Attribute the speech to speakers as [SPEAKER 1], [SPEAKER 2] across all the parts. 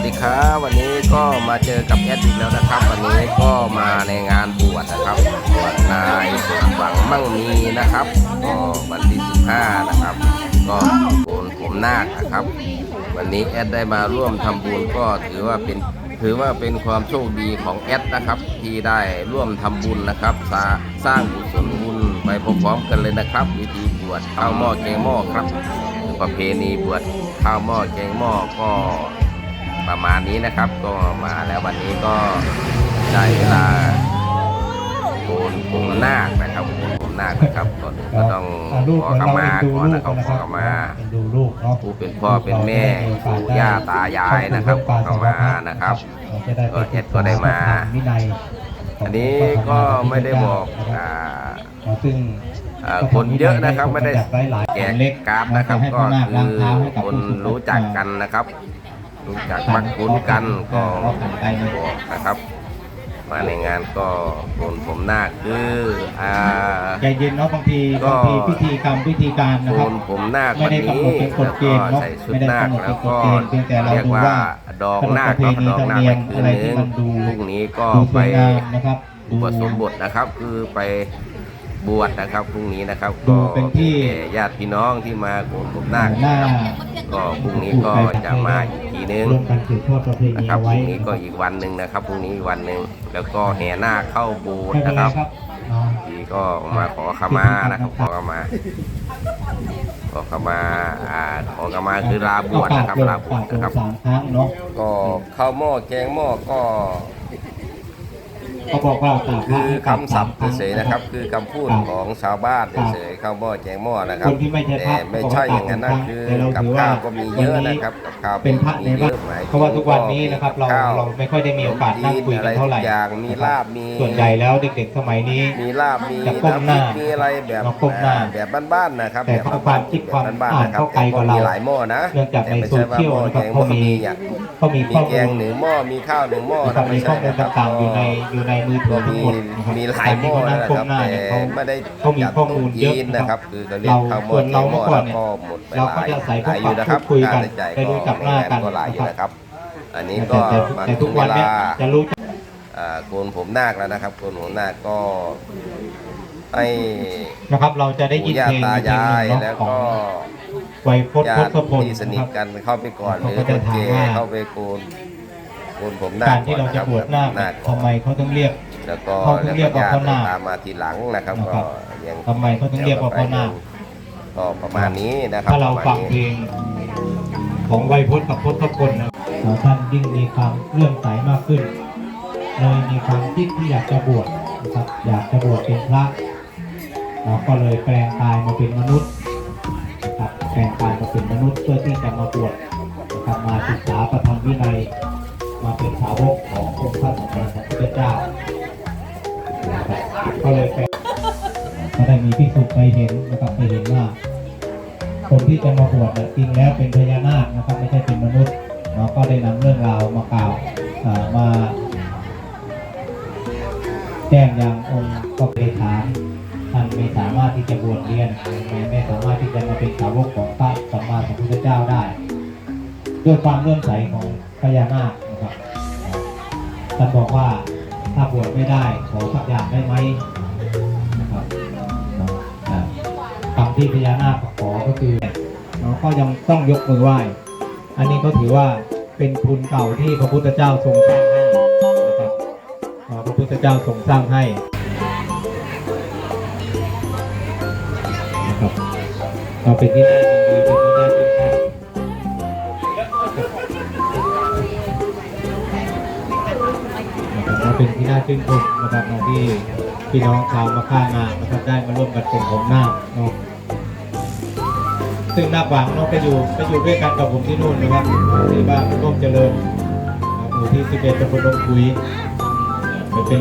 [SPEAKER 1] สดีครับวันนี้ก็มาเจอกับแอดอีกแล้วนะครับ วันนี้ก็มาในงานบวชนะครับบวชนายสมหวังมั่งมีนะครับก็วันที่15นะครับ ก็โกนผมนาคนะครับ วันนี้แอดได้มาร่วมทำบุญก็ถือว่าเป็นถือว่าเป็นความโชคดีของแอดนะครับ ที่ได้ร่วมทำบุญนะครับ สร้าสร้างกุศลบุญไปพร้อมๆกันเลยนะครับ วิธีบวชข้าวหม้อแกงหม้อครับประเพณีบวชข้าวหม้อแกงหม้อก็ ประมาณนี้นะครับ ก็มาแล้ววันนี้ก็ได้เวลาโกนผมนาคนะครับโกนผมนาคนะครับก่อนอื่นก็ต้อง
[SPEAKER 2] ลูก
[SPEAKER 1] ขอขมาก่อนนะครับขอขมา
[SPEAKER 2] ดูลูกเนาะ
[SPEAKER 1] ผู้เป็นพ่อเป็นแม่ปู่ย่าตายายนะครับขอขมานะครับ
[SPEAKER 2] จะได้
[SPEAKER 1] ก็เอ็ดก็ได้มา
[SPEAKER 2] วินัย
[SPEAKER 1] อันนี้ก็ไม่ได้บอกอ่า
[SPEAKER 2] ซึ่ง
[SPEAKER 1] อ่าคนเยอะนะครับไม่ได้แจกการ์ดนะครับ ก็คือคนรู้จักกันนะครับ รู้จักมักคุ้นกันก็บอกนะครับ มาในงานก็โกนผมนาคคืออ่า
[SPEAKER 2] ใจเย็นเนาะบางที
[SPEAKER 1] ก็
[SPEAKER 2] บางทีพิธีกรรมพิธีการนะ
[SPEAKER 1] โก
[SPEAKER 2] ครับ
[SPEAKER 1] นผมนาค
[SPEAKER 2] ไม่
[SPEAKER 1] วัน
[SPEAKER 2] ได้
[SPEAKER 1] นี้
[SPEAKER 2] กำหนดเป็นกฎ
[SPEAKER 1] แล้ว
[SPEAKER 2] เก
[SPEAKER 1] ก็
[SPEAKER 2] ณฑ์เนาะ
[SPEAKER 1] ใส่ชุด
[SPEAKER 2] ไม่ได้
[SPEAKER 1] นาค
[SPEAKER 2] กำหนด
[SPEAKER 1] แล้
[SPEAKER 2] เป็
[SPEAKER 1] วน
[SPEAKER 2] ก
[SPEAKER 1] ก็
[SPEAKER 2] ฎเกณฑ์เพียงแต่เรา
[SPEAKER 1] เรียก
[SPEAKER 2] ดู
[SPEAKER 1] ว่า
[SPEAKER 2] ว่า
[SPEAKER 1] ดองนาค
[SPEAKER 2] ประ
[SPEAKER 1] เนาะ
[SPEAKER 2] เพณี
[SPEAKER 1] ดองนาค
[SPEAKER 2] ธรรมเนีย
[SPEAKER 1] ไป
[SPEAKER 2] ม
[SPEAKER 1] คืน
[SPEAKER 2] อะไร
[SPEAKER 1] นึ
[SPEAKER 2] ที่
[SPEAKER 1] ง
[SPEAKER 2] มันดู
[SPEAKER 1] พรุ่งนี้ก็
[SPEAKER 2] ดูส
[SPEAKER 1] ไป
[SPEAKER 2] วยงามนะครับ
[SPEAKER 1] อุปสมบทนะครับ คือไป บวชนะครับพรุ่งนี้นะครับก็
[SPEAKER 2] เป็นที่
[SPEAKER 1] แก่ญาติพี่น้องที่มาโกนผมนาค
[SPEAKER 2] หน้า
[SPEAKER 1] ก็พรุ่งนี้ก็จะมาอีกทีนึง
[SPEAKER 2] นะ
[SPEAKER 1] ครับพรุ่งนี้ก็อีกวันหนึ่งนะครับพรุ่งนี้วันหนึ่งแล้วก็แห่นาคเข้าโบสถ์
[SPEAKER 2] นะ
[SPEAKER 1] ครับทีก็มาขอขมานะครับขอขมาขอขมาอ่าขอขมาคือลาบวชนะครับลาบวชนะครับ
[SPEAKER 2] สามครั้งเนาะ
[SPEAKER 1] ก็ข้าวหม้อแกงหม้อก็
[SPEAKER 2] เขาบอกว่าตากพระ
[SPEAKER 1] คือ
[SPEAKER 2] ให้กลับ
[SPEAKER 1] คำศัพท์
[SPEAKER 2] สาม
[SPEAKER 1] เฉยๆนะครับ คือคำพูดของชาวบ้านเฉยๆข้าวหม้อแกงหม้อนะครับ
[SPEAKER 2] คนที่ไม่ใช่พระ
[SPEAKER 1] แต่ไม่ใช่อย่างนั้นนะคือ
[SPEAKER 2] แต่เรา
[SPEAKER 1] กับ
[SPEAKER 2] ถือว่า
[SPEAKER 1] ข้าวก็มีเยอะนะครับกับข้าว
[SPEAKER 2] เป็นพระใน
[SPEAKER 1] มีเย
[SPEAKER 2] บ้าน
[SPEAKER 1] อะหมยถึง
[SPEAKER 2] เพราะว่าทุกวันนี้นะครับเรา
[SPEAKER 1] ข้ว
[SPEAKER 2] เราไม่ค่อยได้มีโอกาสนั่งคุยกันเท่าไหร่
[SPEAKER 1] อะไรทุกอย่างมีลาบมี
[SPEAKER 2] ส่วนใหญ่แล้วเด็กๆสมัยนี้
[SPEAKER 1] มีลาบมี
[SPEAKER 2] จะก้มหน้าำ
[SPEAKER 1] พริกมีอะไรแบบ
[SPEAKER 2] เราก้มหน้า
[SPEAKER 1] แบบบ้านๆนะครับ
[SPEAKER 2] แต่
[SPEAKER 1] แบบ
[SPEAKER 2] ความคิดความ
[SPEAKER 1] บ้านๆนะครับ
[SPEAKER 2] อ่านเข้าใจกว่าเรา
[SPEAKER 1] มีหลายหม้อนะ
[SPEAKER 2] เนื่องจากใน
[SPEAKER 1] แต่ไม่ใช่ว่า
[SPEAKER 2] โซเชียล
[SPEAKER 1] หม้อ
[SPEAKER 2] นะครับ
[SPEAKER 1] แกงห
[SPEAKER 2] เขา
[SPEAKER 1] ม้อ
[SPEAKER 2] มี
[SPEAKER 1] มีอย่าง
[SPEAKER 2] เขามี
[SPEAKER 1] มี
[SPEAKER 2] ข้อ
[SPEAKER 1] แก
[SPEAKER 2] มู
[SPEAKER 1] ง
[SPEAKER 2] ล
[SPEAKER 1] หนึ่งหม้อมีข้าวหนึ่งหม้อ
[SPEAKER 2] นะครับ
[SPEAKER 1] นะ
[SPEAKER 2] มี
[SPEAKER 1] ไม่
[SPEAKER 2] ข้อ
[SPEAKER 1] ใช่
[SPEAKER 2] มูล
[SPEAKER 1] นะครับ
[SPEAKER 2] ต่างๆอยู่ในอยู่ในมือถือ
[SPEAKER 1] ก็
[SPEAKER 2] ทั้ง
[SPEAKER 1] มี
[SPEAKER 2] หมดนะครับ
[SPEAKER 1] มีหลายหม้อ
[SPEAKER 2] การ
[SPEAKER 1] นะ
[SPEAKER 2] ที่
[SPEAKER 1] ครับ
[SPEAKER 2] เขานั่งก้มหน้า
[SPEAKER 1] แต่
[SPEAKER 2] เนี่ยเขา
[SPEAKER 1] ไม่ได้
[SPEAKER 2] เขามีข้อมูลเยอะ
[SPEAKER 1] จีน
[SPEAKER 2] นะ
[SPEAKER 1] นะ
[SPEAKER 2] ค
[SPEAKER 1] ค
[SPEAKER 2] รั
[SPEAKER 1] รับบ คือก็เรียกข้าวหม้อ
[SPEAKER 2] ส่วนเรา
[SPEAKER 1] แกงหม้อ
[SPEAKER 2] เมื่อก่อน
[SPEAKER 1] แล้ว
[SPEAKER 2] เนี่ย
[SPEAKER 1] ก็หมดไป
[SPEAKER 2] เรา
[SPEAKER 1] ห
[SPEAKER 2] ก็
[SPEAKER 1] ลาย
[SPEAKER 2] จะใส่
[SPEAKER 1] หลายอยู่นะครับ
[SPEAKER 2] พูดคุยกัน
[SPEAKER 1] ค่าใช้จ่าย
[SPEAKER 2] ได้รู้จักหน้ากัน
[SPEAKER 1] ก็หลายอยู่นะครับ อันนี้
[SPEAKER 2] แต่
[SPEAKER 1] ก็
[SPEAKER 2] แต่
[SPEAKER 1] มา
[SPEAKER 2] แต่
[SPEAKER 1] ถึ
[SPEAKER 2] ทุ
[SPEAKER 1] ง
[SPEAKER 2] ก
[SPEAKER 1] เว
[SPEAKER 2] วัน
[SPEAKER 1] ลา
[SPEAKER 2] เนี้ยจะรู้จัก
[SPEAKER 1] อ่าโกนผมนาคแล้วนะครับโกนผมนาคก็ให้
[SPEAKER 2] นะครับเราจะได้ยิ
[SPEAKER 1] ปู่
[SPEAKER 2] น
[SPEAKER 1] ย่า
[SPEAKER 2] เพลง
[SPEAKER 1] ตา
[SPEAKER 2] เพลง
[SPEAKER 1] ยา
[SPEAKER 2] หนึ่
[SPEAKER 1] ย
[SPEAKER 2] งเนาะ
[SPEAKER 1] แล้ว
[SPEAKER 2] ของ
[SPEAKER 1] ก็
[SPEAKER 2] ไวยพจน์
[SPEAKER 1] ญา
[SPEAKER 2] พ
[SPEAKER 1] ติ
[SPEAKER 2] จน์พล
[SPEAKER 1] ที่ส
[SPEAKER 2] นะ
[SPEAKER 1] นิ
[SPEAKER 2] ค
[SPEAKER 1] ท
[SPEAKER 2] รับ
[SPEAKER 1] กันเข้าไปก่อนห
[SPEAKER 2] เขา
[SPEAKER 1] รือ
[SPEAKER 2] ก็
[SPEAKER 1] ค
[SPEAKER 2] จะ
[SPEAKER 1] น
[SPEAKER 2] ถาม
[SPEAKER 1] แก่
[SPEAKER 2] ว่า
[SPEAKER 1] เข้าไปโกนโก นผมนาค
[SPEAKER 2] การที่เราจะบวชนาค
[SPEAKER 1] นาค
[SPEAKER 2] ทำไมเขาต้องเรียก
[SPEAKER 1] แล้วก็
[SPEAKER 2] เขาถึงเรียกว่าพ่อนาค
[SPEAKER 1] ตามมาทีหลังนะครับ
[SPEAKER 2] นะค
[SPEAKER 1] ก็
[SPEAKER 2] รับ
[SPEAKER 1] ยัง
[SPEAKER 2] ทำไมเขาถึงเรียกว่าพ่อนาค
[SPEAKER 1] ก็ประมาณนี้นะครับ
[SPEAKER 2] ถ้าเรา
[SPEAKER 1] ประ
[SPEAKER 2] ฟั
[SPEAKER 1] มางณ
[SPEAKER 2] เพล
[SPEAKER 1] นี้
[SPEAKER 2] งของไวยพจน์กับพจน์พลนะท่านยิ่งมีความเลื่อมใสมากขึ้นเลยมีความคิดที่อยากจะบวชนะครับอยากจะบวชเป็นพระเราก็เลยแปลงกายมาเป็นมนุษย์นะครับแปลงกายมาเป็นมนุษย์เพื่อที่จะมาบวชนะครับมาศึกษาประธรรมวินัย มาเป็นสาวกขององค์พระสัมมาสัมพุทธเจ้า ก็เลยแปก็ได้มีพิสุไปเห็นนะครับไปเห็นว่า คนที่จะมาบวชจริงแล้วเป็นพญานาคนะครับไม่ใช่เป็นมนุษย์เราก็ได้นำเรื่องราวมากล่าวมาแจ้งยังองค์ก็ไปถามท่านไม่สามารถที่จะบวชเรียนไม่สามารถที่จะมาเป็นสาวกของพระสัมมาสัมพุทธเจ้าได้ ด้วยความเลื่อมใสของพญานาค ท่านบอกว่าถ้าบวชไม่ได้ขอสักอย่างได้ไหมนะครับอ่าคำที่พญานาคขอก็คือเราก็ยังต้องยกมือไหว้ อันนี้ก็ถือว่าเป็นทุนเก่าที่พระพุทธเจ้าทรงสร้างให้นะครับพระพุทธเจ้าทรงสร้างให้นะครับเป็นที่น่ายินดีเป็นที่ เป็นที่น่าชื่นชมนะครับในที่พี่น้องชาวมะค่างานนะครับได้มาร่วมกันเป็นผมหน้าเนาะซึ่งหน้าขวางน้องไปอยู่ไปอยู่ด้วยกันกับผมที่นู่นนะครับที่บ้านร่มเจริญหมู่ที่11ตำบลลงคุยไปเป็น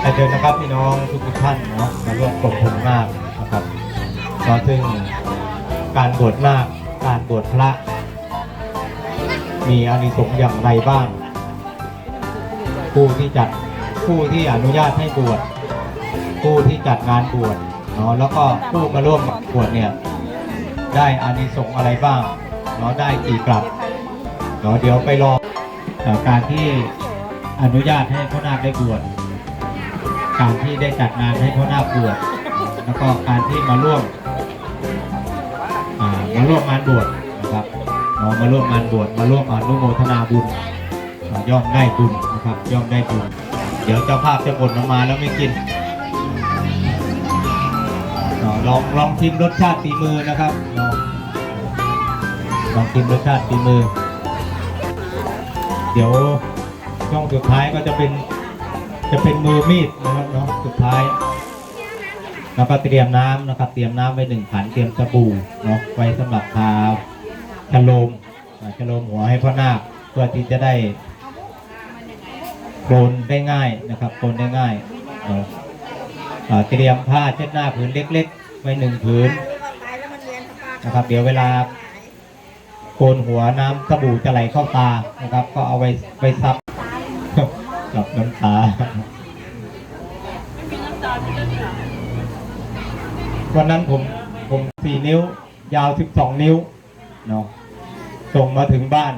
[SPEAKER 2] แต่เชิญนะครับพี่น้องทุกท่านเนาะมาร่วมกลมผมนานะครับก็ซึ่งการบวชนาการบวชพระ มีอานิสงส์อย่างไรบ้าง ผู้ที่จัดผู้ที่อนุญาตให้บวชผู้ที่จัดงานบวชเนาะแล้วก็ผู้มาร่วมบวชเนี่ยได้อานิสงส์อะไรบ้างเนาะได้กี่กลับเนาะเดี๋ยวไปรอการที่อนุญาตให้พ่อนาคได้บวชการที่ได้จัดงานให้พ่อนาคบวชแล้วก็การที่มาร่วมมาร่วมงานบวชนะครับเนาะมาร่วมงานบวชมาร่วมอนุโมทนาบุญย่อมได้บุญ นะครับย่อมได้บุญเดี๋ยวเจ้าภาพจะบ่นออกมาแล้วไม่กินลองลองชิมรสชาติฝีมือนะครับ ลองลองชิมรสชาติฝีมือ เดี๋ยวช่วงสุดท้ายก็จะเป็นจะเป็นมือมีดนะครับเนาะสุดท้ายแล้วก็เตรียมน้ำนะครับ เตรียมน้ำไว้หนึ่งขันเตรียมสบู่เนาะไว้สำหรับทาชโลมอ่าชโลมหัวให้พ่อนาคเพื่อที่จะได้ โกนได้ง่ายนะครับโกนได้ง่ายเนาะอ่าเตรียมผ้าเช็ดหน้าผืนเล็ก ๆ ไว้หนึ่งผืนนะครับเดี๋ยวเวลาโกนหัวน้ำสบู่จะไหลเข้าตานะครับ ก็เอาไว้ไว้ซับกับน้ำตาวันนั้นผมผมสี่นิ้ว ยาวสิบสองนิ้วเนาะส่งมาถึงบ้าน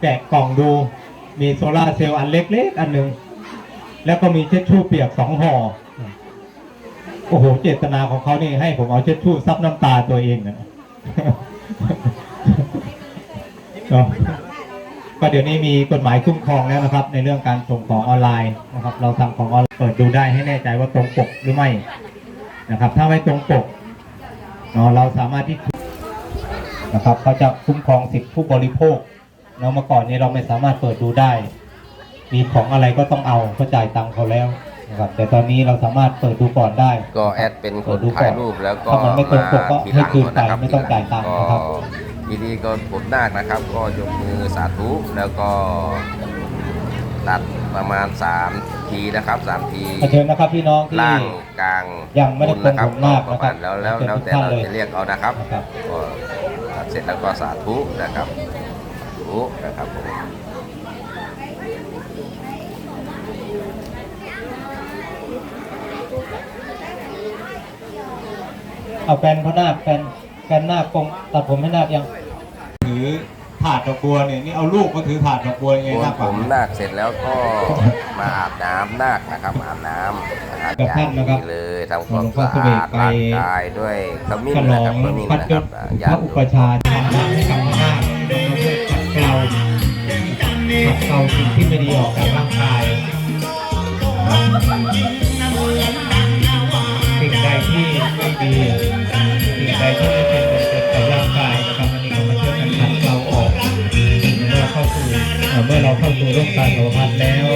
[SPEAKER 2] แกะกล่องดู มีโซลาเซลล์อันเล็กๆ อันหนึ่งแล้วก็มีเช็ดชู่เปียกสองห่อโอ้โหเจตนาของเขานี่ให้ผมเอาเช็ดชู่ซับน้ำตาตัวเองนะเนาะก็เดี๋ยวนี้มีกฎหมายคุ้มครองแล้วนะครับ ในเรื่องการส่งของออนไลน์นะครับ เราสั่งของออนไลน์เปิดดูได้ให้แน่ใจว่าตรงปกหรือไม่นะครับ ถ้าไม่ตรงปกเนาะเราสามารถที่นะครับเขาจะคุ้มครองสิทธิผู้บริโภค เนาะเมื่อก่อนนี้เราไม่สามารถเปิดดูได้ มีของอะไรก็ต้องเอาเขาจ่ายตังค์เขาแล้วนะครับแต่ตอนนี้เราสามารถเปิดดูก่อนได้
[SPEAKER 1] ก็แอดเป็นคนถ่ายรูปแล้วก็
[SPEAKER 2] ถ้ามันไม่ตรงปกก็
[SPEAKER 1] ที
[SPEAKER 2] ให้
[SPEAKER 1] หลัง
[SPEAKER 2] คืนไป
[SPEAKER 1] นะครับ
[SPEAKER 2] ไม่ต้องจ่ายตังค์นะครับ
[SPEAKER 1] ก็ทีนี้ก็ผมนาคนะครับ ก็ยกมือสาธุแล้วก็ตัดประมาณ3ทีนะครับ3ที
[SPEAKER 2] ขอเชิญนะครับพี่น้องที่
[SPEAKER 1] ล่างกลาง
[SPEAKER 2] ยังไม่ได้
[SPEAKER 1] บนนะครับ
[SPEAKER 2] ปรงผมนาค
[SPEAKER 1] ก็ประมาณ
[SPEAKER 2] นะครับ
[SPEAKER 1] แล้วแล้ว
[SPEAKER 2] เชิญ
[SPEAKER 1] แล้ว
[SPEAKER 2] ทุก
[SPEAKER 1] แต่
[SPEAKER 2] ท่าน
[SPEAKER 1] เรา
[SPEAKER 2] เลย
[SPEAKER 1] จะเรียกเอานะครับ
[SPEAKER 2] นะครับ
[SPEAKER 1] ก็ตัดเสร็จแล้วก็สาธุนะครับสาธุ นะครับผม
[SPEAKER 2] เอาแฟนพ่อนาคแฟนแฟนนาคกงตัดผมให้นาคยัง ถือถาดดอกบัวเนี่ยนี่เอาลูกมาถือถาดดอกบัวยังไง
[SPEAKER 1] โกน
[SPEAKER 2] นาค
[SPEAKER 1] ผ
[SPEAKER 2] ป่ะ
[SPEAKER 1] มนาคเสร็จแล้วก็มาอาบน้ำนาคนะครับอาบน้ำนะครับ
[SPEAKER 2] กับ
[SPEAKER 1] อย่า
[SPEAKER 2] ท่าน
[SPEAKER 1] ง
[SPEAKER 2] นะครับ
[SPEAKER 1] ดีเลยทำความ
[SPEAKER 2] หลวงพ่อ
[SPEAKER 1] สะอาด
[SPEAKER 2] เสด็จไป
[SPEAKER 1] ร่างกายด้วยขมิ้น
[SPEAKER 2] ฉล
[SPEAKER 1] นะ
[SPEAKER 2] อ
[SPEAKER 1] ครับ
[SPEAKER 2] ง
[SPEAKER 1] ขมิ้น
[SPEAKER 2] พัด
[SPEAKER 1] นะ
[SPEAKER 2] ย
[SPEAKER 1] ครับ
[SPEAKER 2] ศ
[SPEAKER 1] อ่า
[SPEAKER 2] พ
[SPEAKER 1] ญา
[SPEAKER 2] ระ
[SPEAKER 1] ติ
[SPEAKER 2] อุปชฌาย์กับพ่อนาคขัด เกลาขัดเกลาสิ่งที่ไม่ดีออกจากร่างกายสิ่งใดที่ไม่ดีสิ่งใดที่ไม่เป็นประโยชน์กับร่างกายนะครับอันนี้ก็มาช่วยกันขัดเกาออกเมื่อเข้าสู่เมื่อเราเข้าสู่ร่มกาสาวพันแล้ว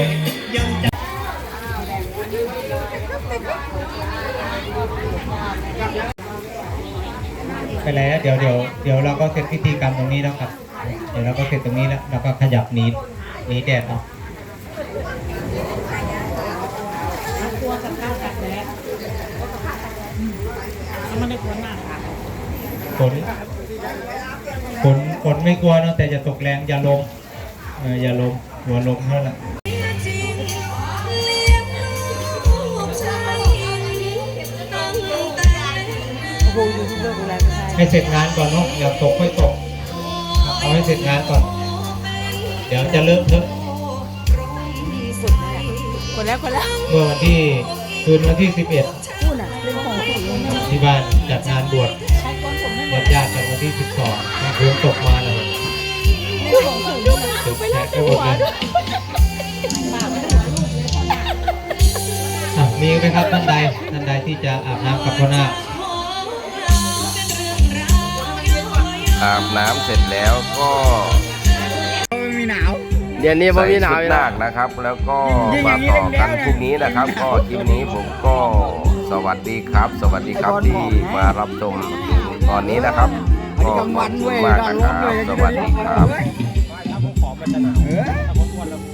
[SPEAKER 2] ไปแล้วเดี๋ยวเดี๋ยวเดี๋ยวเราก็เสร็จพิธีกรรมตรงนี้แล้วครับ เดี๋ยวเราก็เสร็จตรงนี้แล้วเราก็ขยับหนีหนีแดดเอา
[SPEAKER 3] กลัวกับข้าวกับแล้มันไม่ได้กลัวมากค่ะ
[SPEAKER 2] ฝนฝนฝนไม่กลัวนะแต่จะตกแรงอย่าลมเอออย่าลมหัวลมเท่านั้นแหละ
[SPEAKER 3] โอ้โหยูทูบเบอร์ดูแลไม่ใช่
[SPEAKER 2] ให้เสร็จงานก่อนเนาะอย่าตกไม่ตก เอาให้เสร็จงานก่อน เดี๋ยวจะเริ่มเถอะ
[SPEAKER 3] สุดเลยคนแล้วคนแล้ว
[SPEAKER 2] เมื่อวันที่คืนวันที่ 11
[SPEAKER 3] พูดน่ะเรื่องของผู้หญิงเนี่ย
[SPEAKER 2] ที่บ้านจัดงานบวช
[SPEAKER 3] ใช้ก้อนผมให้หม
[SPEAKER 2] ญา
[SPEAKER 3] ด
[SPEAKER 2] ติญาติๆกันวันที่ 12นะฝนตกมาเลย
[SPEAKER 3] เรื่องของผู้หญิงเนี่ย
[SPEAKER 2] ตกแฉะไปหมดเลย
[SPEAKER 3] ปากไม่ได้หัวลูกเลย
[SPEAKER 2] อะมีไหมครับท่านใดท่านใดที่จะอาบน้ำกับพ่อนาค
[SPEAKER 1] อาบน้ำเสร็จแล้วก็
[SPEAKER 4] เดี๋ยวนี้ผม
[SPEAKER 1] ใส่
[SPEAKER 4] มีหนาว
[SPEAKER 1] ชุด
[SPEAKER 4] อยู่
[SPEAKER 1] นา
[SPEAKER 4] นะ
[SPEAKER 1] คนะครับ แล้วก็มาต่อกันพรุ่งนี้นะครับ ก็คลิปนี้ผมก็สวัสดีครับ สวัสดีครับที่มารับชมตอนนี้นะครับก็ขอบคุณมากนะครับสวัสดีครับ
[SPEAKER 4] ผมขอมันจะหนาว